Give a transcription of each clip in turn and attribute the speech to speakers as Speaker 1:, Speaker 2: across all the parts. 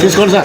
Speaker 1: తీసుకోండి sir.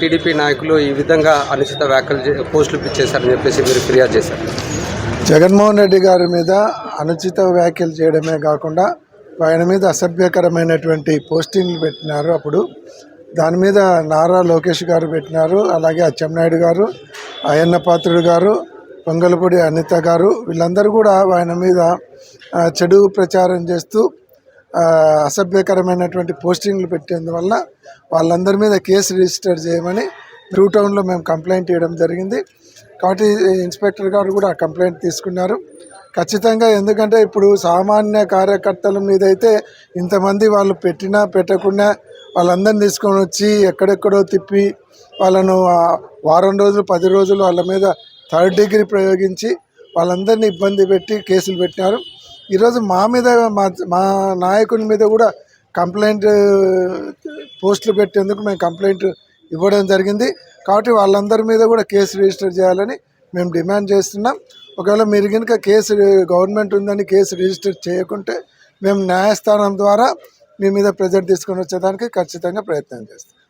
Speaker 2: TDP నాయకులు ఈ విధంగా అనుచిత వ్యాఖ్యలు పోస్టులు పిచ్చేశారని చెప్పేసి మీరు ఫిర్యాదు చేశారు.
Speaker 3: జగన్మోహన్ రెడ్డి గారి మీద అనుచిత వ్యాఖ్యలు చేయడమే కాకుండా ఆయన మీద అసభ్యకరమైనటువంటి పోస్టింగ్లు పెట్టినారు అప్పుడు. దాని మీద నారా లోకేష్ గారు పెట్టినారు అలాగే అచ్చెన్నాయుడు గారు అయ్యన్న పాత్రుడు గారు పొంగలపూడి అనిత గారు వీళ్ళందరూ కూడా ఆయన మీద చెడు ప్రచారం చేస్తూ అసభ్యకరమైనటువంటి పోస్టింగ్లు పెట్టేందువల్ల వాళ్ళందరి మీద కేసు రిజిస్టర్ చేయమని టూ టౌన్లో మేము కంప్లైంట్ ఇవ్వడం జరిగింది. కాబట్టి ఇన్స్పెక్టర్ గారు కూడా ఆ కంప్లైంట్ తీసుకున్నారు. ఖచ్చితంగా ఎందుకంటే ఇప్పుడు సామాన్య కార్యకర్తల మీద అయితే ఇంతమంది వాళ్ళు పెట్టినా పెట్టకుండా వాళ్ళందరిని తీసుకొని వచ్చి ఎక్కడెక్కడో తిప్పి వాళ్ళను వారం రోజులు పది రోజులు వాళ్ళ మీద థర్డ్ డిగ్రీ ప్రయోగించి వాళ్ళందరినీ ఇబ్బంది పెట్టి కేసులు పెట్టినారు. ఈరోజు మా మీద మా మా నాయకుని మీద కూడా కంప్లైంట్ పోస్టులు పెట్టేందుకు మేము కంప్లైంట్ ఇవ్వడం జరిగింది. కాబట్టి వాళ్ళందరి మీద కూడా కేసు రిజిస్టర్ చేయాలని మేము డిమాండ్ చేస్తున్నాం. ఒకవేళ మీరు కనుక కేసు గవర్నమెంట్ ఉందని కేసు రిజిస్టర్ చేయకుంటే మేము న్యాయస్థానం ద్వారా మీ మీద ప్రెజర్ తీసుకొని వచ్చేదానికి ఖచ్చితంగా ప్రయత్నం చేస్తాం.